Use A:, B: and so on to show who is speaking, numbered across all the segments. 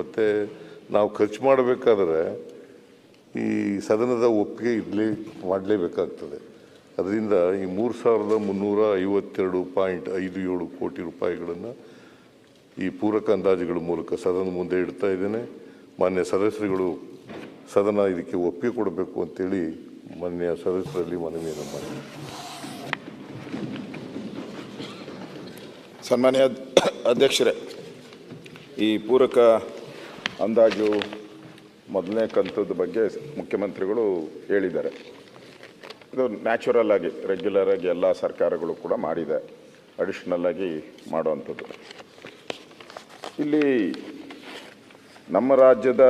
A: ಮತ್ತು ನಾವು ಖರ್ಚು ಮಾಡಬೇಕಾದ್ರೆ ಈ ಸದನದ ಒಪ್ಪಿಗೆ ಇರಲಿ ಮಾಡಲೇಬೇಕಾಗ್ತದೆ. ಅದರಿಂದ ಈ ಮೂರು ಸಾವಿರದ ಮುನ್ನೂರ ಐವತ್ತೆರಡು ಪಾಯಿಂಟ್ ಐದು ಏಳು ಕೋಟಿ ರೂಪಾಯಿಗಳನ್ನು ಈ ಪೂರಕ ಅಂದಾಜುಗಳ ಮೂಲಕ ಸದನ ಮುಂದೆ ಇಡ್ತಾ ಇದ್ದೇನೆ. ಮಾನ್ಯ ಸದಸ್ಯರುಗಳು ಸದನ ಇದಕ್ಕೆ ಒಪ್ಪಿಗೆ ಕೊಡಬೇಕು ಅಂತೇಳಿ ಮಾನ್ಯ ಸದಸ್ಯರಲ್ಲಿ ಮನವಿಯನ್ನು ಮಾಡಿ
B: ಸನ್ಮಾನ್ಯ ಅಧ್ಯಕ್ಷರೇ, ಈ ಪೂರಕ ಅಂದಾಜು ಮೊದಲನೇ ಕಂತದ ಬಗ್ಗೆ ಮುಖ್ಯಮಂತ್ರಿಗಳು ಹೇಳಿದ್ದಾರೆ. ಇದು ನ್ಯಾಚುರಲ್ ಆಗಿ ರೆಗ್ಯುಲರ್ ಆಗಿ ಎಲ್ಲ ಸರ್ಕಾರಗಳು ಕೂಡ ಮಾಡಿದೆ. ಅಡಿಷ್ನಲ್ ಆಗಿ ಮಾಡುವಂಥದ್ದು. ಇಲ್ಲಿ ನಮ್ಮ ರಾಜ್ಯದ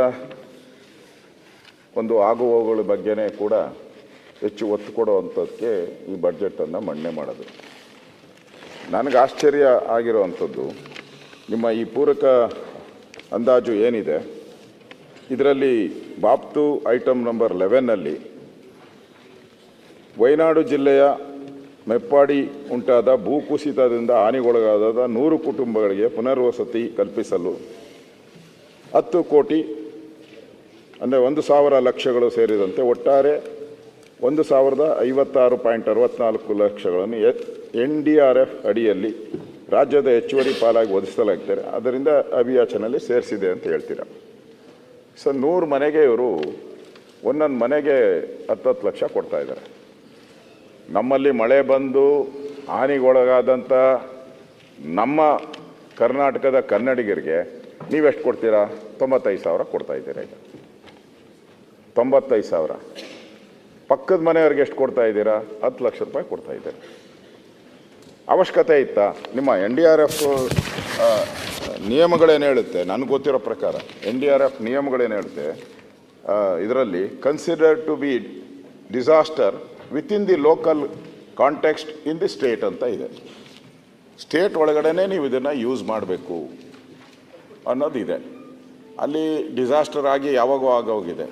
B: ಒಂದು ಆಗುಹೋಗುಗಳ ಬಗ್ಗೆನೇ ಕೂಡ ಹೆಚ್ಚು ಒತ್ತು ಕೊಡುವಂಥದ್ದಕ್ಕೆ ಈ ಬಡ್ಜೆಟನ್ನು ಮಣ್ಣೆ ಮಾಡೋದು. ನನಗೆ ಆಶ್ಚರ್ಯ ಆಗಿರುವಂಥದ್ದು, ನಿಮ್ಮ ಈ ಪೂರಕ ಅಂದಾಜು ಏನಿದೆ? ಇದರಲ್ಲಿ ಬಾಪ್ತು ಐಟಮ್ ನಂಬರ್ ಲೆವೆನ್ನಲ್ಲಿ ವಯನಾಡು ಜಿಲ್ಲೆಯ ಮೆಪ್ಪಾಡಿ ಉಂಟಾದ ಭೂಕುಸಿತದಿಂದ ಹಾನಿಗೊಳಗಾದ ನೂರು ಕುಟುಂಬಗಳಿಗೆ ಪುನರ್ವಸತಿ ಕಲ್ಪಿಸಲು ಹತ್ತು ಕೋಟಿ, ಅಂದರೆ ಒಂದು ಸಾವಿರ ಲಕ್ಷಗಳು ಸೇರಿದಂತೆ ಒಟ್ಟಾರೆ ಒಂದು ಸಾವಿರದ ಐವತ್ತಾರು ಪಾಯಿಂಟ್ ಅರವತ್ತ್ನಾಲ್ಕು ಲಕ್ಷಗಳನ್ನು ಎನ್ ಡಿ ಆರ್ ಎಫ್ ಅಡಿಯಲ್ಲಿ ರಾಜ್ಯದ ಹೆಚ್ಚುವರಿ ಪಾಲಾಗಿ ಒದಗಿಸಲಾಗ್ತಾರೆ ಅದರಿಂದ ಅಭಿಯಾಚನಲ್ಲಿ ಸೇರಿಸಿದೆ ಅಂತ ಹೇಳ್ತೀರ? ಸೊ ನೂರು ಮನೆಗೆ ಇವರು ಒಂದೊಂದು ಮನೆಗೆ ಹತ್ತತ್ತು ಲಕ್ಷ ಕೊಡ್ತಾ ಇದ್ದಾರೆ. ನಮ್ಮಲ್ಲಿ ಮಳೆ ಬಂದು ಹಾನಿಗೊಳಗಾದಂಥ ನಮ್ಮ ಕರ್ನಾಟಕದ ಕನ್ನಡಿಗರಿಗೆ ನೀವೆಷ್ಟು ಕೊಡ್ತೀರಾ? ತೊಂಬತ್ತೈದು ಸಾವಿರ ಕೊಡ್ತಾ ಇದ್ದೀರಾ ಈಗ. ತೊಂಬತ್ತೈದು ಸಾವಿರ. ಪಕ್ಕದ ಮನೆಯವ್ರಿಗೆ ಎಷ್ಟು ಕೊಡ್ತಾ ಇದ್ದೀರಾ? ಹತ್ತು ಲಕ್ಷ ರೂಪಾಯಿ ಕೊಡ್ತಾ ಇದ್ದೀರಾ. ಅವಶ್ಯಕತೆ ಇತ್ತಾ? ನಿಮ್ಮ ಎನ್ ಡಿ ಆರ್ ಎಫ್ ನಿಯಮಗಳೇನು ಹೇಳುತ್ತೆ? ನನಗೆ ಗೊತ್ತಿರೋ ಪ್ರಕಾರ ಎನ್ ಡಿ ಆರ್ ಎಫ್ ನಿಯಮಗಳೇನು ಹೇಳುತ್ತೆ? ಇದರಲ್ಲಿ consider to be disaster within the local context in the state ಅಂತ ಇದೆ. ಸ್ಟೇಟ್ ಒಳಗಡೆನೇ ನೀವು ಇದನ್ನು ಯೂಸ್ ಮಾಡಬೇಕು ಅನ್ನೋದಿದೆ. ಅಲ್ಲಿ ಡಿಸಾಸ್ಟರ್ ಆಗಿ ಯಾವಾಗೋ ಆಗೋಗಿದೆ.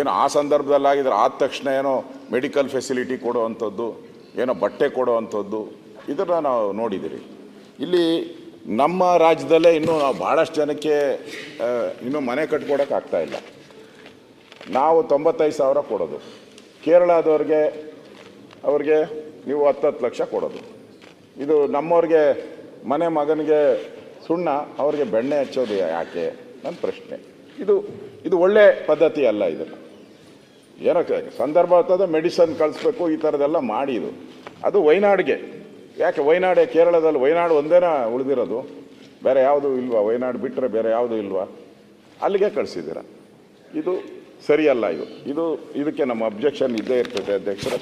B: ಏನು ಆ ಸಂದರ್ಭದಲ್ಲಾಗಿದ್ರೆ ಆದ ತಕ್ಷಣ ಏನೋ ಮೆಡಿಕಲ್ ಫೆಸಿಲಿಟಿ ಕೊಡುವಂಥದ್ದು ಏನೋ ಬಟ್ಟೆ ಕೊಡುವಂಥದ್ದು ಇದನ್ನು ನಾವು ನೋಡಿದ್ದೀರಿ ಇಲ್ಲಿ ನಮ್ಮ ರಾಜ್ಯದಲ್ಲೇ ಇನ್ನೂ ನಾವು ಭಾಳಷ್ಟು ಜನಕ್ಕೆ ಇನ್ನೂ ಮನೆ ಇಲ್ಲ. ನಾವು ತೊಂಬತ್ತೈದು ಸಾವಿರ ಕೊಡೋದು. ಕೇರಳದವ್ರಿಗೆ, ಅವ್ರಿಗೆ ನೀವು ಹತ್ತತ್ತು ಲಕ್ಷ ಕೊಡೋದು. ಇದು ನಮ್ಮವ್ರಿಗೆ, ಮನೆ ಮಗನಿಗೆ ಸುಣ್ಣ, ಅವ್ರಿಗೆ ಬೆಣ್ಣೆ ಹಚ್ಚೋದು ಯಾಕೆ? ನನ್ನ ಪ್ರಶ್ನೆ. ಇದು ಇದು ಒಳ್ಳೆ ಪದ್ಧತಿ ಅಲ್ಲ ಇದು. ಏನಕ್ಕೆ ಸಂದರ್ಭ ಆಗ್ತದೆ ಮೆಡಿಸನ್ ಕಳಿಸ್ಬೇಕು, ಈ ಥರದೆಲ್ಲ ಮಾಡಿದು ಅದು ವಯನಾಡಿಗೆ ಯಾಕೆ ವೈನಾಡೇ ಕೇರಳದಲ್ಲಿ, ವೈನಾಡು ಒಂದೇನ ಉಳಿದಿರೋದು? ಬೇರೆ ಯಾವುದು ಇಲ್ವಾ? ವೈನಾಡು ಬಿಟ್ಟರೆ ಬೇರೆ ಯಾವುದು ಇಲ್ವಾ? ಅಲ್ಲಿಗೆ ಕಳಿಸಿದ್ದೀರ. ಇದು ಸರಿಯಲ್ಲ ಇದು. ಇದು, ಇದಕ್ಕೆ ನಮ್ಮ ಅಬ್ಜೆಕ್ಷನ್ ಇದ್ದೇ ಇರ್ತದೆ, ಅಧ್ಯಕ್ಷರ.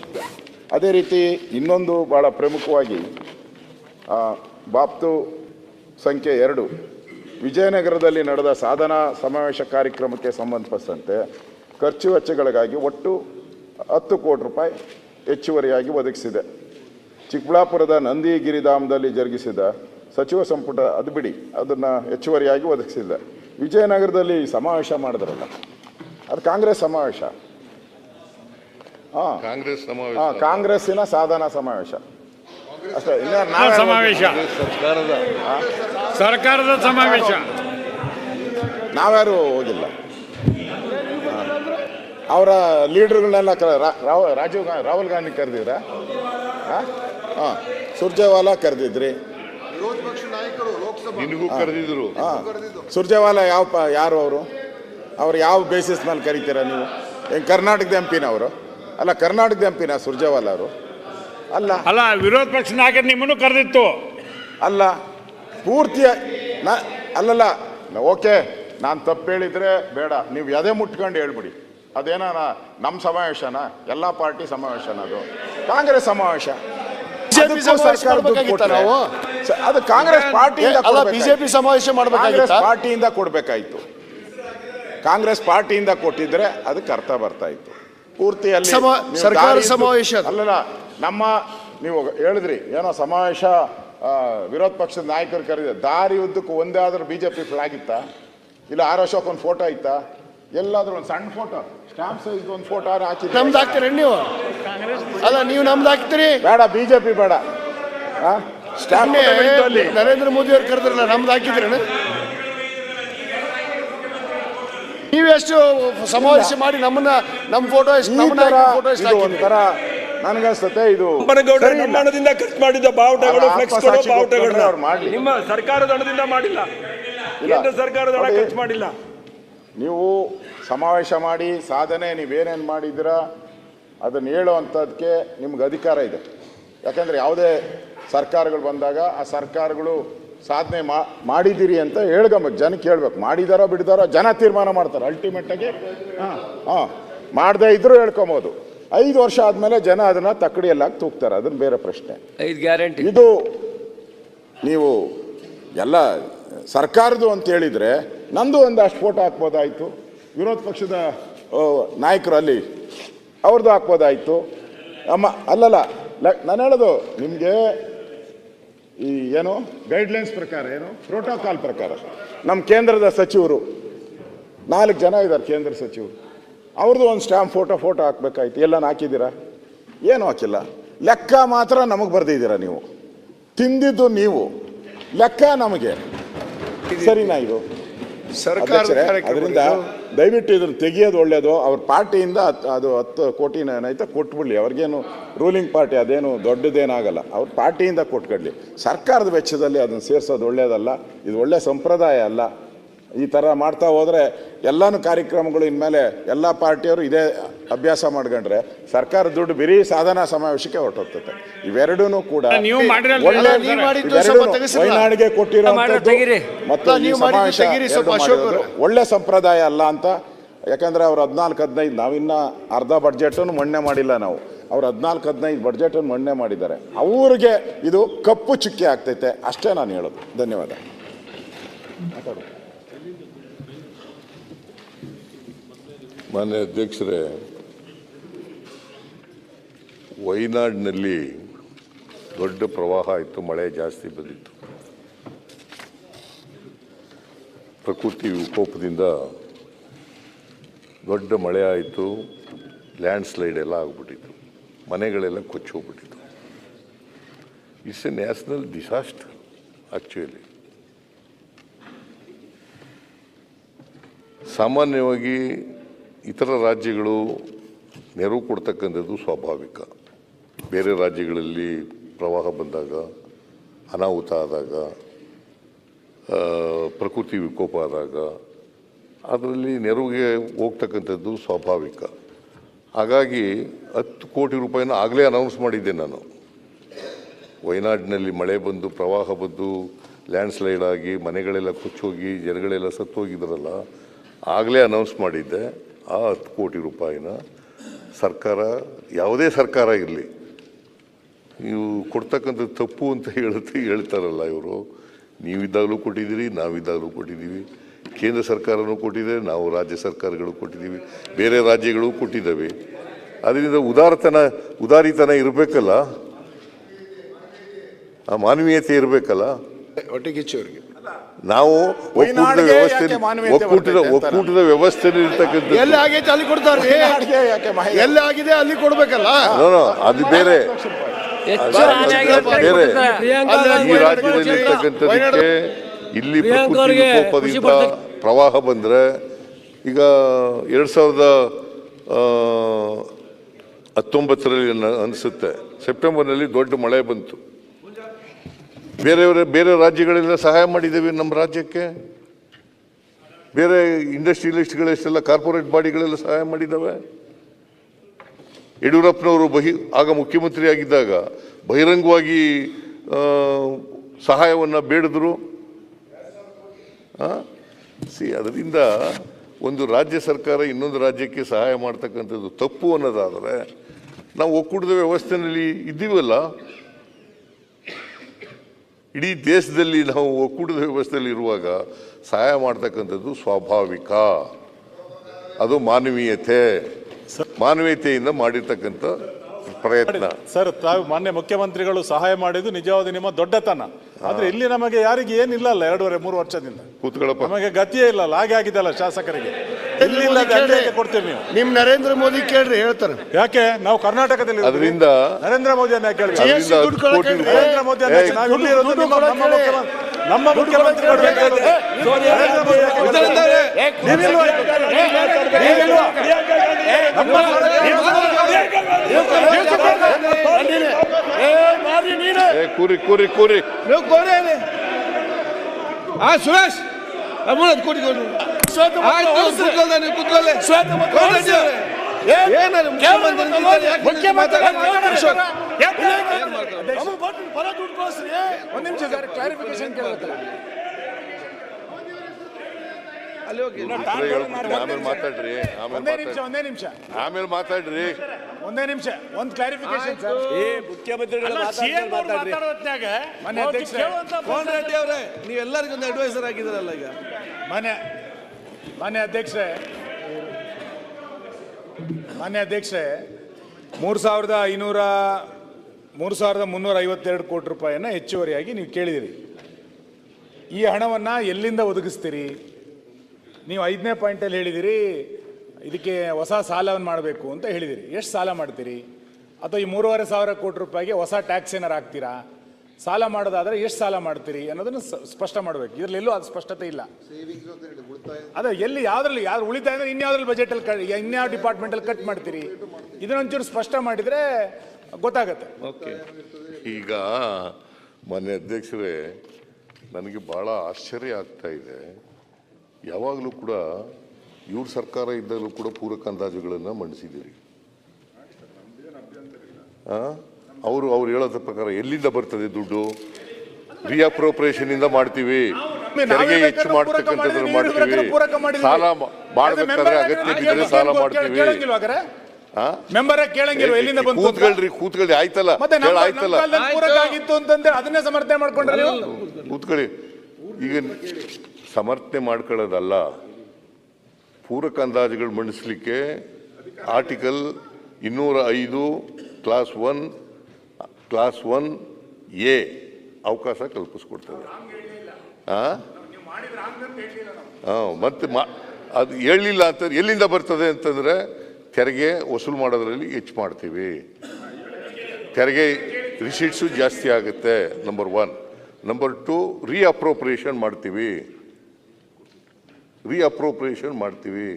B: ಅದೇ ರೀತಿ ಇನ್ನೊಂದು ಭಾಳ ಪ್ರಮುಖವಾಗಿ ಬಾಪ್ತು ಸಂಖ್ಯೆ ಎರಡು. ವಿಜಯನಗರದಲ್ಲಿ ನಡೆದ ಸಾಧನಾ ಸಮಾವೇಶ ಕಾರ್ಯಕ್ರಮಕ್ಕೆ ಸಂಬಂಧಪಟ್ಟಂತೆ ಖರ್ಚು ವೆಚ್ಚಗಳಿಗಾಗಿ ಒಟ್ಟು ಹತ್ತು ಕೋಟಿ ರೂಪಾಯಿ ಹೆಚ್ಚುವರಿಯಾಗಿ ಒದಗಿಸಿದೆ. ಚಿಕ್ಕಬಳ್ಳಾಪುರದ ನಂದಿ ಗಿರಿಧಾಮದಲ್ಲಿ ಜರುಗಿಸಿದ ಸಚಿವ ಸಂಪುಟ ಅದು ಬಿಡಿ ಅದನ್ನು ಹೆಚ್ಚುವರಿಯಾಗಿ ಒದಗಿಸಿದೆ. ವಿಜಯನಗರದಲ್ಲಿ ಸಮಾವೇಶ ಮಾಡಿದ್ರಲ್ಲ ಅದು ಕಾಂಗ್ರೆಸ್ ಸಮಾವೇಶ. ಹಾಂ
A: ಕಾಂಗ್ರೆಸ್
B: ಹಾಂ ಕಾಂಗ್ರೆಸ್ಸಿನ ಸಾಧನ ಸಮಾವೇಶ. ಅಷ್ಟೇ ಇನ್ನು ನಾವು
C: ಸಮಾವೇಶ.
A: ಸರ್ಕಾರದ.
C: ಸರ್ಕಾರದ ಸಮಾವೇಶ.
B: ನಾವ್ಯಾರು ಹೋಗಿಲ್ಲ. ಅವರ ಲೀಡರ್ಗಳನ್ನೆಲ್ಲ ರಾವ್ ರಾಜೀವ್ ಗಾ ರಾಹುಲ್ ಗಾಂಧಿ ಕರೆದಿದ್ರ? ಹಾಂ ಸುರ್ಜೇವಾಲಾ ಕರೆದಿದ್ರಿ.
D: ವಿರೋಧ ಪಕ್ಷ ನಾಯಕರು ಲೋಕಸಭಾ
A: ನಿನಗೂ ಕರೆದಿದ್ರು.
B: ಹಾಂ ಸುರ್ಜೇವಾಲಾ ಯಾವ ಪ ಯಾರು ಅವರು? ಅವ್ರು ಯಾವ ಬೇಸಿಸ್ ಮೇಲೆ ಕರಿತೀರ ನೀವು? ಏನು ಕರ್ನಾಟಕದ ಎಂ ಪಿನ ಅವರು ಅಲ್ಲ ಕರ್ನಾಟಕದ ಎಂ ಪಿನ ಸುರ್ಜೇವಾಲಾ ಅವರು? ಅಲ್ಲ.
C: ಅಲ್ಲ ವಿರೋಧ ಪಕ್ಷ ನಾಯಕರು ನಿಮ್ಮನ್ನು ಕರೆದಿತ್ತು.
B: ಅಲ್ಲ ಪೂರ್ತಿಯ ನಾ ಅಲ್ಲಲ್ಲ ಓಕೆ ನಾನು ತಪ್ಪು ಹೇಳಿದ್ರೆ ಬೇಡ. ನೀವು ಎದೆ ಮುಟ್ಕೊಂಡು ಹೇಳ್ಬಿಡಿ. ಅದೇನ ನಮ್ಮ ಸಮಾವೇಶನ? ಎಲ್ಲ ಪಾರ್ಟಿ ಸಮಾವೇಶನ ಅದು. ಕಾಂಗ್ರೆಸ್ ಸಮಾವೇಶ. ಅದು ಕಾಂಗ್ರೆಸ್ ಪಾರ್ಟಿಯಿಂದ.
E: ಬಿಜೆಪಿ ಸಮಾವೇಶ
B: ಕಾಂಗ್ರೆಸ್ ಪಾರ್ಟಿಯಿಂದ ಕೊಡ್ಬೇಕಾಯ್ತು ಕಾಂಗ್ರೆಸ್ ಪಾರ್ಟಿಯಿಂದ ಕೊಟ್ಟಿದ್ರೆ ಅದಕ್ಕೆ ಅರ್ಥ ಬರ್ತಾ ಇತ್ತು. ಪೂರ್ತಿ ಅಲ್ಲಿ
E: ಸರ್ಕಾರ ಸಮಾವೇಶ.
B: ಅಲ್ಲಲ್ಲ ನಮ್ಮ ನೀವು ಹೇಳಿದ್ರಿ ಏನೋ ಸಮಾವೇಶ ವಿರೋಧ ಪಕ್ಷದ ನಾಯಕರು ಕರೆದ ದಾರಿ ಉದ್ದಕ್ಕೂ ಒಂದೇ ಆದ್ರೂ ಬಿಜೆಪಿ ಫ್ಲಾಗ್ ಇತ್ತ? ಇಲ್ಲ ಆರ್ ಅಶೋಕ್ ಒಂದು ಫೋಟೋ ಇತ್ತಾ? ಎಲ್ಲಾದ್ರೂ ಒಂದು ಸಣ್ಣ ಫೋಟೋ ಸ್ಟಾಂಪ್ ಸೈಜ್ ಒಂದು ಫೋಟೋ ಹಾಕಿ
E: ನಮ್ದು ಹಾಕ್ತೀರೇನು ನೀವು? ಅಲ್ಲ ನೀವು ನಮ್ದು ಹಾಕ್ತೀರಿ?
B: ಬೇಡ ಬಿಜೆಪಿ ಬೇಡ. ಸ್ಟಾಂಪ್
E: ನರೇಂದ್ರ ಮೋದಿ ಅವ್ರು ಕರೆದ್ರಲ್ಲ ನಮ್ದು ಹಾಕಿದ್ರೇನು? ನೀವೆಷ್ಟು ಸಮಾವೇಶ ಮಾಡಿ ನಮ್ಮನ್ನ ನಮ್ಮ ಫೋಟೋ ಫೋಟೋ
B: ಒಂಥರ ನನಗನ್ಸುತ್ತೆ ಇದು
F: ಹಣದಿಂದ ಖರ್ಚು ಮಾಡಿದ್ದ ಬಾವುಟಗಳು
B: ಅವ್ರ
F: ಫ್ಲೆಕ್ಸ್ ಕೊಡೋ
B: ಆತ್ಮಸಾಕ್ಷಿ
F: ಬಾವುಟಗಳನ್ನ. ನಿಮ್ಮ ಸರ್ಕಾರದ ಹಣದಿಂದ ಮಾಡಿಲ್ಲ. ಕೇಂದ್ರ ಸರ್ಕಾರದ ಹಣ. ಖರ್ಚು ಮಾಡಿಲ್ಲ.
B: ನೀವು ಸಮಾವೇಶ ಮಾಡಿ ಸಾಧನೆ ನೀವೇನೇನು ಮಾಡಿದ್ದೀರಾ ಅದನ್ನು ಹೇಳುವಂಥದ್ದಕ್ಕೆ ನಿಮ್ಗೆ ಅಧಿಕಾರ ಇದೆ. ಯಾಕಂದರೆ ಯಾವುದೇ ಸರ್ಕಾರಗಳು ಬಂದಾಗ ಆ ಸರ್ಕಾರಗಳು ಸಾಧನೆ ಮಾ ಮಾಡಿದ್ದೀರಿ ಅಂತ ಹೇಳ್ಕೊಂಬೇಕು ಜನಕ್ಕೆ ಹೇಳ್ಬೇಕು ಮಾಡಿದಾರೋ ಬಿಡಿದಾರೋ ಜನ ತೀರ್ಮಾನ ಮಾಡ್ತಾರೆ. ಅಲ್ಟಿಮೇಟಾಗಿ ಹಾಂ ಹಾಂ ಮಾಡದೇ ಇದ್ರೂ ಹೇಳ್ಕೊಬೋದು. ಐದು ವರ್ಷ ಆದಮೇಲೆ ಜನ ಅದನ್ನು ತಕ್ಕಡಿಯಲ್ಲಾಗಿ ತೂಗ್ತಾರೆ. ಅದನ್ನು ಬೇರೆ ಪ್ರಶ್ನೆ.
G: ಐದು ಗ್ಯಾರಂಟಿ.
B: ಇದು ನೀವು ಎಲ್ಲ ಸರ್ಕಾರದ್ದು ಅಂತ ಹೇಳಿದರೆ ನಂದು ಒಂದಷ್ಟು ಫೋಟೋ ಹಾಕ್ಬೋದಾಯಿತು. ವಿರೋಧ ಪಕ್ಷದ ನಾಯಕರು ಅಲ್ಲಿ, ಅವ್ರದ್ದು ಹಾಕ್ಬೋದಾಯಿತು. ಅಮ್ಮ, ಅಲ್ಲಲ್ಲ ನಾನು ಹೇಳೋದು ನಿಮಗೆ ಈ ಏನು ಗೈಡ್ಲೈನ್ಸ್ ಪ್ರಕಾರ ಏನು ಪ್ರೋಟೋಕಾಲ್ ಪ್ರಕಾರ. ನಮ್ಮ ಕೇಂದ್ರದ ಸಚಿವರು, ನಾಲ್ಕು ಜನ ಇದ್ದಾರೆ ಕೇಂದ್ರ ಸಚಿವರು. ಅವ್ರದ್ದು ಒಂದು ಸ್ಟ್ಯಾಂಪ್ ಫೋಟೋ ಫೋಟೋ ಹಾಕ್ಬೇಕಾಯ್ತು. ಎಲ್ಲ ಹಾಕಿದ್ದೀರಾ? ಏನು ಹಾಕಿಲ್ಲ. ಲೆಕ್ಕ ಮಾತ್ರ ನಮಗೆ ಬರ್ದಿದ್ದೀರಾ ನೀವು. ತಿಂದಿದ್ದು ನೀವು. ಲೆಕ್ಕ ನಮಗೆ. ಸರಿನಾ ಇದು. ಸರ್ಕಾರ ಅದರಿಂದ ದಯವಿಟ್ಟು ಇದನ್ನು ತೆಗಿಯೋದು ಒಳ್ಳೆಯದು ಅವ್ರ ಪಾರ್ಟಿಯಿಂದ ಅದು ಹತ್ತು ಕೋಟಿನ ಏನಾಯ್ತು ಕೊಟ್ಬಿಡ್ಲಿ. ಅವ್ರಿಗೇನು ರೂಲಿಂಗ್ ಪಾರ್ಟಿ ಅದೇನು ದೊಡ್ಡದೇನಾಗಲ್ಲ. ಅವ್ರ ಪಾರ್ಟಿಯಿಂದ ಕೊಟ್ಕೊಡ್ಲಿ. ಸರ್ಕಾರದ ವೆಚ್ಚದಲ್ಲಿ ಅದನ್ನು ಸೇರಿಸೋದು ಒಳ್ಳೆಯದಲ್ಲ ಇದು ಒಳ್ಳೆಯ ಸಂಪ್ರದಾಯ ಅಲ್ಲ. ಈ ಥರ ಮಾಡ್ತಾ ಹೋದರೆ ಎಲ್ಲನೂ ಕಾರ್ಯಕ್ರಮಗಳು ಇನ್ಮೇಲೆ ಎಲ್ಲ ಪಾರ್ಟಿಯವರು ಇದೇ ಅಭ್ಯಾಸ ಮಾಡ್ಕೊಂಡ್ರೆ ಸರ್ಕಾರ ದುಡ್ಡು ಬರೀ ಸಾಧನಾ ಸಮಾವೇಶಕ್ಕೆ ಹೊರಟೋಗ್ತದೆ. ಇವೆರಡೂ ಕೂಡ. ವೈನಾಡಿಗೆ ಕೊಟ್ಟಿರೋ ಮತ್ತು. ಒಳ್ಳೆ ಸಂಪ್ರದಾಯ ಅಲ್ಲ ಅಂತ. ಯಾಕಂದ್ರೆ ಅವ್ರು ಹದಿನಾಲ್ಕು ಹದಿನೈದು ನಾವಿನ್ನ ಅರ್ಧ ಬಡ್ಜೆಟನ್ನು ಮಣ್ಣೆ ಮಾಡಿಲ್ಲ ನಾವು. ಅವ್ರು ಹದಿನಾಲ್ಕು ಹದಿನೈದು ಬಡ್ಜೆಟನ್ನು ಮಣ್ಣೆ ಮಾಡಿದ್ದಾರೆ. ಅವ್ರಿಗೆ ಇದು ಕಪ್ಪು ಚುಕ್ಕಿ ಆಗ್ತೈತೆ. ಅಷ್ಟೇ ನಾನು ಹೇಳೋದು. ಧನ್ಯವಾದ.
A: ಮಾನ್ಯ ಅಧ್ಯಕ್ಷರೇ ವಯನಾಡಿನಲ್ಲಿ ದೊಡ್ಡ ಪ್ರವಾಹ ಆಯಿತು, ಮಳೆ ಜಾಸ್ತಿ ಬಂದಿತ್ತು. ಪ್ರಕೃತಿ ವಿಕೋಪದಿಂದ ದೊಡ್ಡ ಮಳೆ ಆಯಿತು ಲ್ಯಾಂಡ್ ಸ್ಲೈಡ್ ಎಲ್ಲ ಆಗ್ಬಿಟ್ಟಿತ್ತು, ಮನೆಗಳೆಲ್ಲ ಕೊಚ್ಚಿ ಹೋಗ್ಬಿಟ್ಟಿತ್ತು. It's a national disaster actually ಸಾಮಾನ್ಯವಾಗಿ ಇತರ ರಾಜ್ಯಗಳು ನೆರವು ಕೊಡ್ತಕ್ಕಂಥದ್ದು ಸ್ವಾಭಾವಿಕ. ಬೇರೆ ರಾಜ್ಯಗಳಲ್ಲಿ ಪ್ರವಾಹ ಬಂದಾಗ, ಅನಾಹುತ ಆದಾಗ ಪ್ರಕೃತಿ ವಿಕೋಪ ಆದಾಗ, ಅದರಲ್ಲಿ ನೆರವಿಗೆ ಹೋಗ್ತಕ್ಕಂಥದ್ದು ಸ್ವಾಭಾವಿಕ. ಹಾಗಾಗಿ ಹತ್ತು ಕೋಟಿ ರೂಪಾಯಿನ ಆಗಲೇ ಅನೌನ್ಸ್ ಮಾಡಿದ್ದೆ ನಾನು. ವಯನಾಡಿನಲ್ಲಿ ಮಳೆ ಬಂದು, ಪ್ರವಾಹ ಬಂದು ಲ್ಯಾಂಡ್ ಸ್ಲೈಡ್ ಆಗಿ, ಮನೆಗಳೆಲ್ಲ ಕೊಚ್ಚೋಗಿ, ಜನಗಳೆಲ್ಲ ಸತ್ತೋಗಿದ್ರಲ್ಲ, ಆಗಲೇ ಅನೌನ್ಸ್ ಮಾಡಿದ್ದೆ. ಆ ಹತ್ತು ಕೋಟಿ ರೂಪಾಯಿನ ಸರ್ಕಾರ, ಯಾವುದೇ ಸರ್ಕಾರ ಇರಲಿ, ನೀವು ಕೊಡ್ತಕ್ಕಂಥ ತಪ್ಪು ಅಂತ ಹೇಳುತ್ತೆ, ಹೇಳ್ತಾರಲ್ಲ ಇವರು. ನೀವಿದ್ದಾಗಲೂ ಕೊಟ್ಟಿದ್ದೀರಿ, ನಾವಿದ್ದಾಗಲೂ ಕೊಟ್ಟಿದ್ದೀವಿ. ಕೇಂದ್ರ ಸರ್ಕಾರನೂ ಕೊಟ್ಟಿದೆ, ನಾವು ರಾಜ್ಯ ಸರ್ಕಾರಗಳು ಕೊಟ್ಟಿದ್ದೀವಿ. ಬೇರೆ ರಾಜ್ಯಗಳು ಕೊಟ್ಟಿದ್ದಾವೆ. ಅದರಿಂದ ಉದಾರತನ, ಉದಾರಿತನ ಇರಬೇಕಲ್ಲ. ಆ ಮಾನವೀಯತೆ ಇರಬೇಕಲ್ಲ.
E: ಒಟ್ಟಿಗೆ ಅವ್ರಿಗೆ
A: ನಾವು ಒಕ್ಕೂಟದ ವ್ಯವಸ್ಥೆ
B: ಯಾಕೆ ಮಾನವೀಯತೆ
A: ಒಕ್ಕೂಟದ ಒಕ್ಕೂಟದ ವ್ಯವಸ್ಥೆಯಲ್ಲಿ ಇರ್ತಕ್ಕಂಥ
E: ಎಲ್ಲಿ ಆಗೈತೆ ಅಲ್ಲಿ
B: ಕೊಡ್ತಾರೆ?
E: ಎಲ್ಲಿ ಆಗಿದೆ ಅಲ್ಲಿ ಕೊಡ್ಬೇಕಲ್ಲ?
A: ನೋ, ನೋ, ಅದು ಬೇರೆ. ಬೇರೆ. ಈ ರಾಜ್ಯದಲ್ಲಿ ಇರ್ತಕ್ಕಂಥದಕ್ಕೆ ಇಲ್ಲಿ ಪ್ರಕೃತಿ ವಿಕೋಪದಿಂದ ಪ್ರವಾಹ ಬಂದ್ರೆ ಈಗ ಎರಡ್ ಸಾವಿರದ ಆ, ಹತ್ತೊಂಬತ್ತರಲ್ಲಿ ಅನ್ನ- ಅನಿಸುತ್ತೆ. ಸೆಪ್ಟೆಂಬರ್ನಲ್ಲಿ ದೊಡ್ಡ ಮಳೆ ಬಂತು. ಬೇರೆಯವರ, ಬೇರೆ ರಾಜ್ಯಗಳೆಲ್ಲ ಸಹಾಯ ಮಾಡಿದ್ದೇವೆ ನಮ್ಮ ರಾಜ್ಯಕ್ಕೆ. ಬೇರೆ ಇಂಡಸ್ಟ್ರಿಯಲಿಸ್ಟ್ಗಳೆಷ್ಟೆಲ್ಲ ಕಾರ್ಪೊರೇಟ್ ಬಾಡಿಗಳೆಲ್ಲ ಸಹಾಯ ಮಾಡಿದ್ದಾವೆ. ಯಡಿಯೂರಪ್ಪನವರು ಬಹಿ, ಆಗ ಮುಖ್ಯಮಂತ್ರಿ ಆಗಿದ್ದಾಗ ಬಹಿರಂಗವಾಗಿ ಸಹಾಯವನ್ನು ಬೇಡಿದ್ರು. ಸಿ, ಅದರಿಂದ ಒಂದು ರಾಜ್ಯ ಸರ್ಕಾರ ಇನ್ನೊಂದು ರಾಜ್ಯಕ್ಕೆ ಸಹಾಯ ಮಾಡ್ತಕ್ಕಂಥದ್ದು ತಪ್ಪು ಅನ್ನೋದಾದರೆ, ನಾವು ಒಕ್ಕೂಟದ ವ್ಯವಸ್ಥೆಯಲ್ಲಿ ಇದ್ದೀವಲ್ಲ ಇಡೀ ದೇಶದಲ್ಲಿ ನಾವು ಒಕ್ಕೂಟದ ವ್ಯವಸ್ಥೆಯಲ್ಲಿ ಇರುವಾಗ ಸಹಾಯ ಮಾಡ್ತಕ್ಕಂಥದ್ದು ಸ್ವಾಭಾವಿಕ. ಅದು ಮಾನವೀಯತೆ. ಮಾನವೀಯತೆಯಿಂದ ಮಾಡಿರ್ತಕ್ಕಂಥ ಪ್ರಯತ್ನ.
H: ಸರ್ ತಾವು ಮಾನ್ಯ ಮುಖ್ಯಮಂತ್ರಿಗಳು ಸಹಾಯ ಮಾಡಿದ್ದು ನಿಜವಾದ ನಿಮ್ಮ ದೊಡ್ಡತನ. ಆದ್ರೆ ಇಲ್ಲಿ ನಮಗೆ ಯಾರಿಗೆ ಏನಿಲ್ಲ ಅಲ್ಲ ಎರಡೂವರೆ ಮೂರು ವರ್ಷದಿಂದ.
A: ಕೂತ್ಕೊಳ್ಳಪ್ಪ.
H: ನಮಗೆ ಗತಿಯೇ ಇಲ್ಲ ಹಾಗೆ ಹಾಗೆ ಆಗಿದೆಲ್ಲ ಶಾಸಕರಿಗೆ ಇಲ್ಲಿಲ್ಲ ದಂಡೆಗೆ ಕೊಡ್ತೀವಿ ನೀವು.
E: ನಿಮ್ ನರೇಂದ್ರ ಮೋದಿ ಕೇಳ್ರಿ ಹೇಳ್ತಾರೆ.
H: ಯಾಕೆ? ನಾವು ಕರ್ನಾಟಕದಲ್ಲಿ ಇರೋದು.
A: ಅದರಿಂದ
H: ನರೇಂದ್ರ ಮೋದಿ ಅನ್ನ ಕೇಳ್ಬೇಕು.
A: ಅದರಿಂದ
E: ದುಡ್ಡು
A: ಹತ್ತು ಕೋಟಿ ರೂಪಾಯಿ.
H: ನರೇಂದ್ರ ಮೋದಿ ಅನ್ನ
A: ಏಯ್,
H: ನಾವು ಇಲ್ಲಿ ಇರೋದು
E: ದುಡ್ಡು
H: ನಿಮ್ಮ- ನಮ್ಮ
E: ಕೊಡಕ್ಕೆ
H: ಮುಖ್ಯಮಂತ್ರಿ ನಮ್ಮ ಮುಖ್ಯಮಂತ್ರಿಗಳು ಬೇಕಾದ್ರೆ ನರೇಂದ್ರ ಮೋದಿ ಯಾಕೆ ಬೇಕಾದ್ರೆ? ನೀವಿಲ್ವಾ?
E: ಏ
A: ಕೂರಿ ಕೂರಿ ಕೂರಿ.
E: ನೀವು ಕೋರೇನೆ
D: ಆ ಸುರೇಶ್ ಅಮ್ಮನದ್ ಕೊಡಿ ಕೊಡಿ. ಕೂತ್ಕೊಳ್ಳಿ ಕೂತ್ಕೊಳ್ಳಿ. ಏನಾದ್ರು ಮುಖ್ಯಮಂತ್ರಿ ನಿಂತಿದ್ದಾರೆ, ಯಾಕೆ
E: ಕ್ಲಾರಿಫಿಕೇಶನ್
D: ಮಾತಾಡೋದು?
E: ಅಶೋಕ್. ನಮ್ಮ ಭಟ್ರು ಫಲ ದುಡ್ಡು ಕಳಿಸ್ರಿ.
H: ಒಂದ್ ನಿಮಿಷ ಸರ್ ಕ್ಲಾರಿಫಿಕೇಶನ್ ಕೇಳಬೇಕಲ್ಲ
D: ಅಲ್ಲಿ ಹೋಗಿ.
A: ಆಮೇಲೆ ಮಾತಾಡ್ರಿ ಆಮೇಲೆ
H: ಒಂದೇ ನಿಮಿಷ ಒಂದೇ ನಿಮಿಷ.
A: ಆಮೇಲೆ ಮಾತಾಡ್ರಿ.
H: ಒಂದೇ ನಿಮಿಷ ಒಂದ್ ಕ್ಲಾರಿಫಿಕೇಶನ್ ಸರ್.
F: ಮುಖ್ಯಮಂತ್ರಿಗಳು
H: ಮಾತಾಡೋತ್ನಾಗ ಮನೆ ಅಧ್ಯಕ್ಷರೇ
D: ಮೋಹನ್ ರೆಡ್ಡಿ ಅವರೇ ನೀವೆಲ್ಲರಿಗೂ ಒಂದು ಅಡ್ವೈಸರ್ ಆಗಿದ್ದೀರಲ್ಲ ಈಗ.
H: ಮಾನ್ಯ ಮಾನ್ಯ ಅಧ್ಯಕ್ಷೆ ಮಾನ್ಯ ಅಧ್ಯಕ್ಷೆ ಮೂರು ಸಾವಿರದ ಐನೂರ ಮೂರು ಸಾವಿರದ ಮುನ್ನೂರ ಐವತ್ತೆರಡು ಕೋಟಿ ರೂಪಾಯಿಯನ್ನು ಹೆಚ್ಚುವರಿಯಾಗಿ ನೀವು ಕೇಳಿದಿರಿ. ಈ ಹಣವನ್ನು ಎಲ್ಲಿಂದ ಒದಗಿಸ್ತೀರಿ? ನೀವು ಐದನೇ ಪಾಯಿಂಟಲ್ಲಿ ಹೇಳಿದಿರಿ, ಇದಕ್ಕೆ ಹೊಸ ಸಾಲವನ್ನು ಮಾಡಬೇಕು ಅಂತ ಹೇಳಿದಿರಿ. ಎಷ್ಟು ಸಾಲ ಮಾಡ್ತೀರಿ? ಅಥವಾ ಈ ಮೂರುವರೆ ಸಾವಿರ ಕೋಟಿ ರೂಪಾಯಿಗೆ ಹೊಸ ಟ್ಯಾಕ್ಸ್ ಏನಾರು ಹಾಕ್ತೀರಾ? ಸಾಲ ಮಾಡೋದಾದ್ರೆ ಎಷ್ಟು ಸಾಲ ಮಾಡ್ತೀರಿ ಅನ್ನೋದನ್ನು ಸ್ಪಷ್ಟ ಮಾಡಬೇಕು. ಇದರಲ್ಲಿ ಎಲ್ಲೂ ಅದು ಸ್ಪಷ್ಟತೆ ಇಲ್ಲ. ಅದೇ, ಎಲ್ಲಿ ಯಾವ್ದ್ರಲ್ಲಿ ಯಾರು ಉಳಿತಾಯ ಅಂದ್ರೆ ಇನ್ಯಾವ್ದ್ರಲ್ಲಿ ಬಜೆಟಲ್ಲಿ ಕ ಇನ್ಯಾವ ಡಿಪಾರ್ಟ್ಮೆಂಟಲ್ಲಿ ಕಟ್ ಮಾಡ್ತೀರಿ? ಇದನ್ನೊಂಚೂರು ಸ್ಪಷ್ಟ ಮಾಡಿದರೆ ಗೊತ್ತಾಗತ್ತೆ.
A: ಈಗ ಮಾನ್ಯ ಅಧ್ಯಕ್ಷರೇ, ನನಗೆ ಭಾಳ ಆಶ್ಚರ್ಯ ಆಗ್ತಾ ಇದೆ. ಯಾವಾಗಲೂ ಕೂಡ ಇವ್ರ ಸರ್ಕಾರ ಇದ್ದಾಗಲೂ ಕೂಡ ಪೂರಕ ಅಂದಾಜುಗಳನ್ನು ಮಂಡಿಸಿದ್ದೀರಿ. ಅವರು ಅವ್ರು ಹೇಳೋದ್ರ ಪ್ರಕಾರ ಎಲ್ಲಿಂದ ಬರ್ತದೆ ದುಡ್ಡು? ರಿಅಪ್ರೋಪ್ರಿಯೇಷನ್ ಇಂದ ಮಾಡ್ತೀವಿ ತೆರಿಗೆ ಹೆಚ್ಚು ಮಾಡ್ತಕ್ಕಂಥದ್ದು ಮಾಡ್ತೀವಿ. ಸಾಲ ಮಾಡಬೇಕಾದ್ರೆ ಅಗತ್ಯ ಬಿದ್ದರೆ ಸಾಲ ಮಾಡ್ತೀವಿ?
H: ಮೆಂಬರ್ ಕೇಳಂಗಿಲ್ವ? ಎಲ್ಲಿಂದ ಬಂತು?
A: ಕೂತ್ಕೊಳ್ರಿ ಕೂತ್ಕೊಳ್ರಿ ಆಯ್ತಲ್ಲ? ಆಯ್ತಲ್ಲ?
H: ಪೂರಕ ಆಗಿತ್ತು ಅಂತಂದ್ರೆ ಅದನ್ನೇ ಸಮರ್ಥನೆ ಮಾಡ್ಕೊಂಡ್ರೆ
A: ಕೂತ್ಕೊಳ್ಳಿ. ಈಗ ಸಮರ್ಥನೆ ಮಾಡ್ಕೊಳ್ಳೋದಲ್ಲ, ಪೂರಕ ಅಂದಾಜುಗಳು ಮಂಡಿಸಲಿಕ್ಕೆ ಆರ್ಟಿಕಲ್ ಇನ್ನೂರ ಐದು clause one clause one A ಅವಕಾಶ ಕಲ್ಪಿಸ್ಕೊಡ್ತದೆ. ಹಾಂ, ಮತ್ತೆ ಅದು ಹೇಳಿಲ್ಲ ಅಂತ ಎಲ್ಲಿಂದ ಬರ್ತದೆ ಅಂತಂದ್ರೆ ತೆರಿಗೆ ವಸೂಲು ಮಾಡೋದ್ರಲ್ಲಿ ಹೆಚ್ಚು ಮಾಡ್ತೀವಿ. ತೆರಿಗೆ ರಿಸೀಟ್ಸು ಜಾಸ್ತಿ ಆಗುತ್ತೆ number one number two reappropriation ಮಾಡ್ತೀವಿ. ರೀಅಪ್ರೋಪ್ರಿಯೇಷನ್ ಮಾಡ್ತೀವಿ.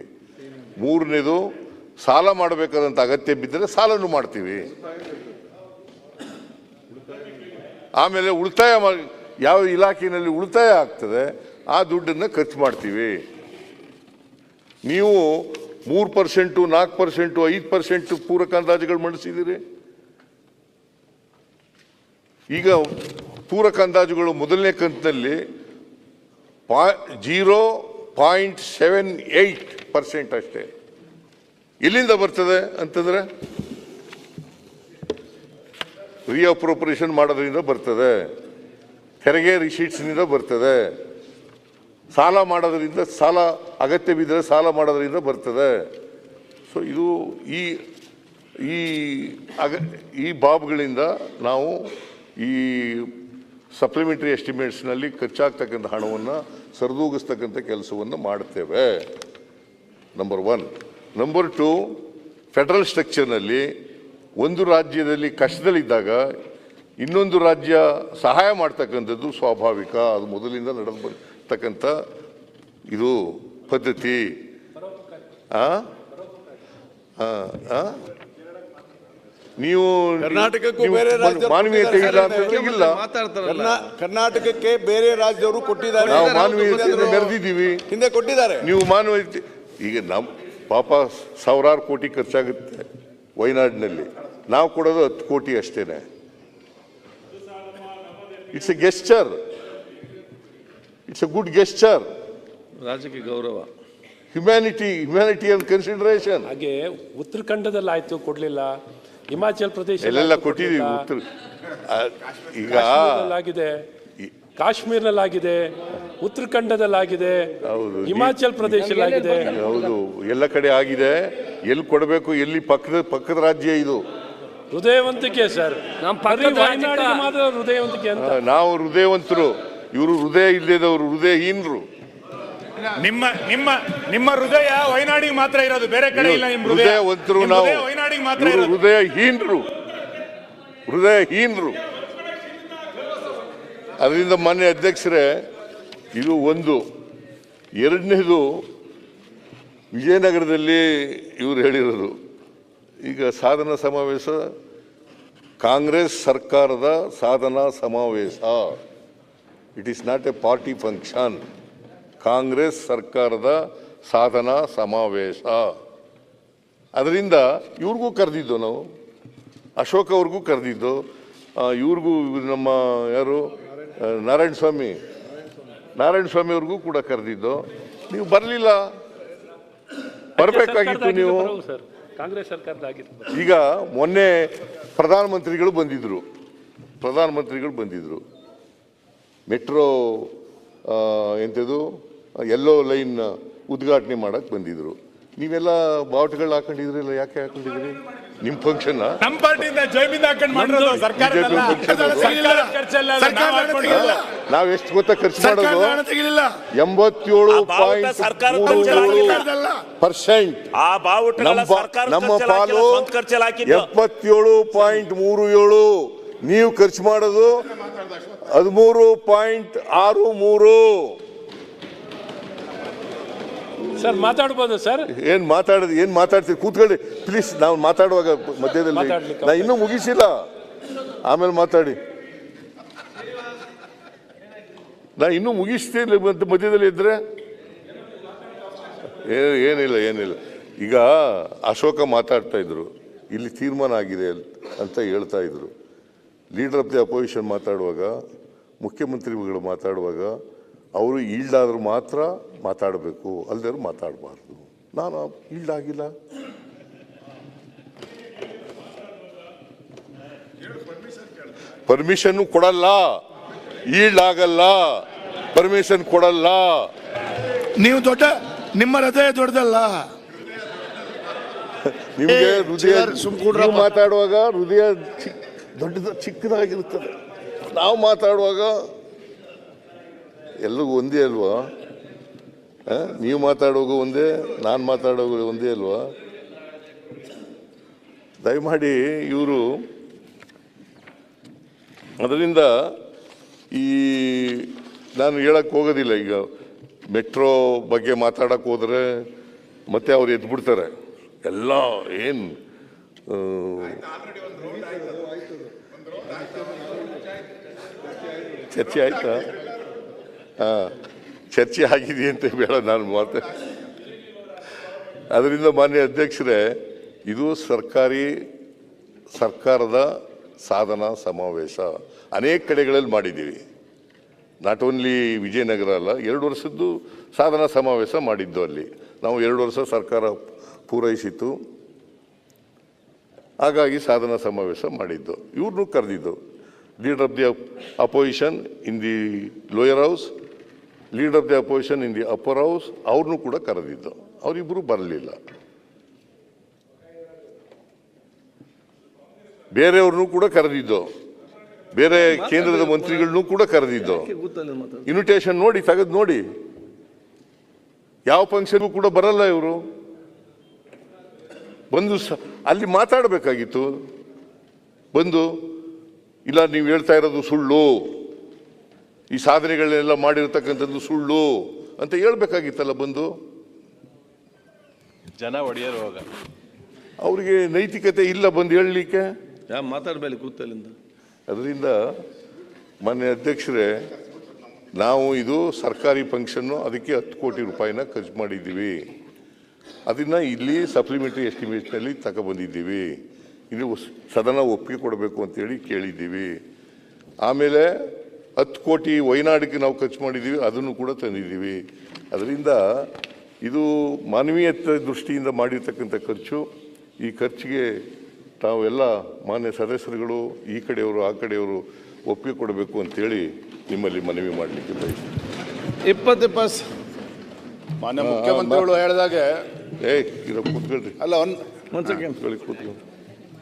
A: ಮೂರನೇದು, ಸಾಲ ಮಾಡಬೇಕಾದಂಥ ಅಗತ್ಯ ಬಿದ್ದರೆ ಸಾಲನೂ ಮಾಡ್ತೀವಿ. ಆಮೇಲೆ ಉಳಿತಾಯ ಯಾವ ಇಲಾಖೆಯಲ್ಲಿ ಉಳಿತಾಯ ಆಗ್ತದೆ, ಆ ದುಡ್ಡನ್ನು ಖರ್ಚು ಮಾಡ್ತೀವಿ. ನೀವು ಮೂರು ಪರ್ಸೆಂಟು, ನಾಲ್ಕು ಪರ್ಸೆಂಟು, ಐದು ಪರ್ಸೆಂಟು ಪೂರಕ ಅಂದಾಜುಗಳು ಮಂಡಿಸಿದ್ದೀರಿ? ಈಗ ಪೂರಕ ಅಂದಾಜುಗಳು ಮೊದಲನೇ ಕಂತಿನಲ್ಲಿ ಪಾ, zero point seven eight percent ಅಷ್ಟೇ. ಎಲ್ಲಿಂದ ಬರ್ತದೆ ಅಂತಂದ್ರೆ ರೀಅಪ್ರೋಪ್ರಿಯೇಷನ್ ಮಾಡೋದ್ರಿಂದ ಬರ್ತದೆ. ತೆರಿಗೆ ರಿಸೀಟ್ಸ್ನಿಂದ ಬರ್ತದೆ. ಸಾಲ ಮಾಡೋದ್ರಿಂದ ಸಾಲ ಅಗತ್ಯ ಬಿದ್ದರೆ ಸಾಲ ಮಾಡೋದ್ರಿಂದ ಬರ್ತದೆ. ಸೊ ಇದು ಈ ಈ ಅಗ, ಈ ಬಾಬ್ಗಳಿಂದ ನಾವು ಈ ಸಪ್ಲಿಮೆಂಟರಿ ಎಸ್ಟಿಮೇಟ್ಸ್ನಲ್ಲಿ ಖರ್ಚಾಗ್ತಕ್ಕಂಥ ಹಣವನ್ನು ಸರಿದೂಗಿಸ್ತಕ್ಕಂಥ ಕೆಲಸವನ್ನು ಮಾಡ್ತೇವೆ. Number one number two federal ಸ್ಟ್ರಕ್ಚರ್ನಲ್ಲಿ ಒಂದು ರಾಜ್ಯದಲ್ಲಿ ಕಷ್ಟದಲ್ಲಿದ್ದಾಗ ಇನ್ನೊಂದು ರಾಜ್ಯ ಸಹಾಯ ಮಾಡ್ತಕ್ಕಂಥದ್ದು ಸ್ವಾಭಾವಿಕ. ಅದು ಮೊದಲಿಂದ ನಡೆದು ಬರ್ತಕ್ಕಂಥ ಇದು ಪದ್ಧತಿ. ಹಾಂ ಆ? ನೀವು
D: ಕರ್ನಾಟಕಕ್ಕೂ ಬೇರೆ ರಾಜ್ಯರು
A: ಮಾನವೀಯತೆ ಇಲ್ಲ ಅಂತಂದ್ರೆ ಇಲ್ಲ
D: ಕರ್ನಾಟಕಕ್ಕೆ ಬೇರೆ ರಾಜ್ಯದವರು ಕೊಟ್ಟಿದ್ದಾರೆ.
A: ನಾವು ಮಾನವೀಯತೆಯಿಂದ
D: ಹಿಂದೆ ಕೊಟ್ಟಿದ್ದಾರೆ.
A: ನೀವು ಮಾನವೀಯತೆ ಈಗ ನಮ್ಮ ಪಾಪ ಸಾವಿರಾರು ಕೋಟಿ ಖರ್ಚಾಗುತ್ತೆ ವಯನಾಡಿನಲ್ಲಿ. ನಾವು ಕೊಡೋದು ಹತ್ತು ಕೋಟಿ ಅಷ್ಟೇನೆ. It's a gesture it's a good gesture
F: ರಾಜಕೀಯ ಗೌರವ.
A: ಹ್ಯುಮ್ಯಾನಿಟಿ ಹ್ಯುಮ್ಯಾನಿಟಿ ಅಂಡ್ ಕನ್ಸಿಡರೇಷನ್
I: ಹಾಗೆ ಉತ್ತರ ಖಂಡದಲ್ಲಿ ಆಯ್ತು ಕೊಡ್ಲಿಲ್ಲ. ಹಿಮಾಚಲ್ ಪ್ರದೇಶ
A: ಎಲ್ಲೆಲ್ಲ ಕೊಟ್ಟಿದ್ದೀವಿ ಉತ್ತರ. ಈಗ
I: ಆಗಿದೆ ಕಾಶ್ಮೀರದಲ್ಲಾಗಿದೆ. ಉತ್ತರಾಖಂಡದಲ್ಲಾಗಿದೆ.
A: ಹೌದು.
I: ಹಿಮಾಚಲ್ ಪ್ರದೇಶದಲ್ಲಾಗಿದೆ.
A: ಹೌದು. ಎಲ್ಲ ಕಡೆ ಆಗಿದೆ. ಎಲ್ಲಿ ಕೊಡಬೇಕು ಎಲ್ಲಿ ಪಕ್ಕದ ಪಕ್ಕದ ರಾಜ್ಯ ಇದು?
I: ಹೃದಯವಂತಿಕೆ ಸರ್. ಮಾತ್ರ ಹೃದಯವಂತಿಕೆ ಅಂತ.
A: ನಾವು ಹೃದಯವಂತರು. ಇವರು ಹೃದಯ ಇಲ್ಲದವರು ಹೃದಯಹೀನರು.
H: ನಿಮ್ಮ ನಿಮ್ಮ ನಿಮ್ಮ ಹೃದಯ ವಯನಾಡಿಗೆ ಮಾತ್ರ ಇರೋದು. ಬೇರೆ ಕಡೆ ಇಲ್ಲ ನಿಮ್ಮ ಹೃದಯ
A: ನಾವು
H: ಹೃದಯ ಹೀನರು ಮಾತ್ರ
A: ಹೃದಯಹೀನರು. ಹೃದಯಹೀನರು. ಅದರಿಂದ ಮಾನ್ಯ ಅಧ್ಯಕ್ಷರೇ ಇದು ಒಂದು. ಎರಡನೇದು ವಿಜಯನಗರದಲ್ಲಿ ಇವರು ಹೇಳಿರೋದು. ಈಗ ಸಾಧನಾ ಸಮಾವೇಶ ಕಾಂಗ್ರೆಸ್ ಸರ್ಕಾರದ ಸಾಧನಾ ಸಮಾವೇಶ. It is not a party function Congress ಸರ್ಕಾರದ ಸಾಧನಾ ಸಮಾವೇಶ. ಅದರಿಂದ ಇವ್ರಿಗೂ ಕರೆದಿದ್ದು ನಾವು ಅಶೋಕ್ ಅವ್ರಿಗೂ ಕರೆದಿದ್ದು ಇವ್ರಿಗೂ ಇವ್ರು ನಮ್ಮ ಯಾರು ನಾರಾಯಣ ಸ್ವಾಮಿ ನಾರಾಯಣ ಸ್ವಾಮಿ ಅವ್ರಿಗೂ ಕೂಡ ಕರೆದಿದ್ದು. ನೀವು ಬರಲಿಲ್ಲ. ಬರಬೇಕಾಗಿತ್ತು ನೀವು.
I: ಕಾಂಗ್ರೆಸ್
A: ಈಗ ಮೊನ್ನೆ ಪ್ರಧಾನಮಂತ್ರಿಗಳು ಬಂದಿದ್ರು. ಪ್ರಧಾನಮಂತ್ರಿಗಳು ಬಂದಿದ್ರು. ಮೆಟ್ರೋ ಎಂಥದ್ದು ಎಲ್ಲೋ ಲೈನ್ ಉದ್ಘಾಟನೆ ಮಾಡೋಕ್ಕೆ ಬಂದಿದ್ರು. ನೀವೆಲ್ಲ ಬಾವುಟಗಳು ಹಾಕೊಂಡಿದ್ರಲ್ಲ ಯಾಕೆ ಹಾಕೊಂಡಿದ್ರಿ? ನಿಮ್ಮ ಫಂಕ್ಷನ್
H: ನಮ್ಮ ಪಾರ್ಟಿಯಿಂದ ಜೈಬಿಂದ ಹಾಕೊಂಡು ಮಾಡಿರೋದು ಸರ್ಕಾರದಲ್ಲ. ಖರ್ಚಲ್ಲ ನಾವು.
A: ನಾವ್ ಎಷ್ಟು ಗೊತ್ತ ಖರ್ಚು ಮಾಡೋದು?
E: ತೆಗಿಲಿಲ್ಲ.
A: ಎಂಬತ್ತೇಳು
F: ಆ ಬಾವುಟ
A: ಪಾಯಿಂಟ್
F: ಸರ್ಕಾರದ
E: ಸರ್ಕಾರದಲ್ಲ
A: ಪರ್ಸೆಂಟ್.
F: ಆ ಬಾವುಟ
A: ನಮ್ಮ ಪಾಲು
F: ಖರ್ಚಲ್ಲಿ ಹಾಕಿದ್ದು.
A: ಎಪ್ಪತ್ತೇಳು ಪಾಯಿಂಟ್ ಮೂರು ಏಳು. ನೀವು ಖರ್ಚು ಮಾಡೋದು ಹದಿಮೂರು ಪಾಯಿಂಟ್ ಆರು ಮೂರು.
I: ಸರ್ ಮಾತಾಡ್ಬೋದು ಸರ್.
A: ಏನ್ ಮಾತಾಡೋದು ಏನ್ ಮಾತಾಡ್ತೀವಿ ಕೂತ್ಕೊಳ್ಳಿ. ಪ್ಲೀಸ್ ನಾವು ಮಾತಾಡುವಾಗ ಮಧ್ಯದಲ್ಲಿ
I: ಮಾತಾಡ್ಲಿಕ್ಕೆ
A: ನಾ ಇನ್ನೂ ಮುಗಿಸಿಲ್ಲ. ಆಮೇಲೆ ಮಾತಾಡಿ. ನಾ ಇನ್ನೂ ಮುಗಿಸ್ತೀನಿ ಮತ್ತೆ ಮಧ್ಯದಲ್ಲಿ ಇದ್ರೆ. ಏನಿಲ್ಲ ಏನಿಲ್ಲ. ಈಗ ಅಶೋಕ ಮಾತಾಡ್ತಾ ಇದ್ರು. ಇಲ್ಲಿ ತೀರ್ಮಾನ ಆಗಿದೆ ಅಂತ ಹೇಳ್ತಾ ಇದ್ರು. ಲೀಡರ್ ಆಫ್ ದಿ ಅಪೋಸಿಷನ್ ಮಾತಾಡುವಾಗ ಮುಖ್ಯಮಂತ್ರಿಗಳು ಮಾತಾಡುವಾಗ ಅವರು ಈಲ್ಡ್ ಆದ್ರೂ ಮಾತ್ರ ಮಾತಾಡಬೇಕು ಅಲ್ಲದೆ ಮಾತಾಡಬಾರ್ದು. ನಾನು ಈಲ್ಡ್ ಆಗಿಲ್ಲ ಪರ್ಮಿಷನ್ ಕೊಡಲ್ಲ. ಈಲ್ಡ್ ಆಗಲ್ಲ ಪರ್ಮಿಷನ್ ಕೊಡಲ್ಲ.
E: ನೀವು ದೊಡ್ಡ ನಿಮ್ಮ ಹೃದಯ ದೊಡ್ಡದಲ್ಲ.
A: ನಿಮಗೆ ಹೃದಯ. ಮಾತಾಡುವಾಗ ಹೃದಯ ಚಿಕ್ಕ ದೊಡ್ಡದ ಚಿಕ್ಕದಾಗಿರುತ್ತದೆ. ನಾವು ಮಾತಾಡುವಾಗ ಎಲ್ಲರಿಗೂ ಒಂದೇ ಅಲ್ವಾ? ನೀವು ಮಾತಾಡೋದು ಒಂದೇ, ನಾನು ಮಾತಾಡೋದು ಒಂದೇ ಅಲ್ವಾ? ದಯಮಾಡಿ ಇವರು ಅದರಿಂದ ಈ ನಾನು ಹೇಳಕ್ಕೆ ಹೋಗೋದಿಲ್ಲ ಈಗ. ಮೆಟ್ರೋ ಬಗ್ಗೆ ಮಾತಾಡೋಕ್ಕೆ ಹೋದರೆ ಮತ್ತೆ ಅವ್ರು ಎದ್ಬಿಡ್ತಾರೆ. ಎಲ್ಲ ಏನು ಚರ್ಚೆ ಆಯ್ತಾ? ಚರ್ಚೆ ಆಗಿದೆ ಅಂತ ಬೇಡ ನಾನು ಮಾತು ಅದರಿಂದ ಮಾನ್ಯ ಅಧ್ಯಕ್ಷರೇ, ಇದು ಸರ್ಕಾರಿ, ಸರ್ಕಾರದ ಸಾಧನಾ ಸಮಾವೇಶ. ಅನೇಕ ಕಡೆಗಳಲ್ಲಿ ಮಾಡಿದ್ದೀವಿ. ನಾಟ್ ಓನ್ಲಿ ವಿಜಯನಗರ ಅಲ್ಲ, ಎರಡು ವರ್ಷದ್ದು ಸಾಧನ ಸಮಾವೇಶ ಮಾಡಿದ್ದು ಅಲ್ಲಿ. ನಾವು ಎರಡು ವರ್ಷ ಸರ್ಕಾರ ಪೂರೈಸಿತು ಹಾಗಾಗಿ ಸಾಧನಾ ಸಮಾವೇಶ ಮಾಡಿದ್ದು. ಇವ್ರನ್ನೂ ಕರೆದಿದ್ದು. Leader of the opposition in the lower house leader of the opposition in the upper house ಅವ್ರನ್ನೂ ಕೂಡ ಕರೆದಿದ್ದು. ಅವರಿಬ್ಬರು ಬರಲಿಲ್ಲ. ಬೇರೆಯವ್ರನ್ನೂ ಕೂಡ ಕರೆದಿದ್ದು. ಬೇರೆ ಕೇಂದ್ರದ ಮಂತ್ರಿಗಳನ್ನೂ ಕೂಡ ಕರೆದಿದ್ದು. ಇನ್ವಿಟೇಷನ್ ನೋಡಿ, ತೆಗೆದು ನೋಡಿ. ಯಾವ ಫಂಕ್ಷನ್ಗೂ ಕೂಡ ಬರಲ್ಲ ಇವರು. ಬಂದು ಅಲ್ಲಿ ಮಾತಾಡಬೇಕಾಗಿತ್ತು. ಬಂದು, ಇಲ್ಲ, ನೀವು ಹೇಳ್ತಾ ಇರೋದು ಸುಳ್ಳು. ಈ ಸಾಧನೆಗಳನ್ನೆಲ್ಲ ಮಾಡಿರ್ತಕ್ಕಂಥದ್ದು ಸುಳ್ಳು ಅಂತ ಹೇಳ್ಬೇಕಾಗಿತ್ತಲ್ಲ ಬಂದು?
J: ಜನ ಒಡೆಯರು ಹೋಗ.
A: ಅವರಿಗೆ ನೈತಿಕತೆ ಇಲ್ಲ ಬಂದು ಹೇಳಲಿಕ್ಕೆ?
J: ಮಾತಾಡಬೇಡಿ ಕೂತಲ್ಲಿಂದ.
A: ಅದರಿಂದ ಮಾನ್ಯ ಅಧ್ಯಕ್ಷರೇ ನಾವು ಇದು ಸರ್ಕಾರಿ ಫಂಕ್ಷನ್ನು ಅದಕ್ಕೆ ಹತ್ತು ಕೋಟಿ ರೂಪಾಯಿನ ಖರ್ಚು ಮಾಡಿದ್ದೀವಿ. ಅದನ್ನು ಇಲ್ಲಿ ಸಪ್ಲಿಮೆಂಟ್ರಿ ಎಸ್ಟಿಮೇಟ್ನಲ್ಲಿ ತಗೊಬಂದಿದ್ದೀವಿ. ಇದು ಸದನ ಒಪ್ಪಿಗೆ ಕೊಡಬೇಕು ಅಂತೇಳಿ ಕೇಳಿದ್ದೀವಿ. ಆಮೇಲೆ ಹತ್ತು ಕೋಟಿ ವಯನಾಡಿಗೆ ನಾವು ಖರ್ಚು ಮಾಡಿದ್ದೀವಿ ಅದನ್ನು ಕೂಡ ತಂದಿದ್ದೀವಿ. ಅದರಿಂದ ಇದು ಮಾನವೀಯತ ದೃಷ್ಟಿಯಿಂದ ಮಾಡಿರ್ತಕ್ಕಂಥ ಖರ್ಚು. ಈ ಖರ್ಚಿಗೆ ತಾವೆಲ್ಲ ಮಾನ್ಯ ಸದಸ್ಯರುಗಳು ಈ ಕಡೆಯವರು ಆ ಕಡೆಯವರು ಒಪ್ಪಿಗೆ ಕೊಡಬೇಕು ಅಂತೇಳಿ ನಿಮ್ಮಲ್ಲಿ ಮನವಿ ಮಾಡಲಿಕ್ಕೆ ಬಯಸ್ತೀನಿ.
D: ಇಪ್ಪತ್ತು ಇಪ್ಪತ್ತು ಮಾನ್ಯ ಮುಖ್ಯಮಂತ್ರಿಗಳು ಹೇಳಿದಾಗೆ
A: ಏ ಇರೋ ಕೂತ್ಕೊಳ್ರಿ.
D: ಅಲ್ಲ ಒಂದು
A: ಕೂತ್ಕೊಳ್ಳಿ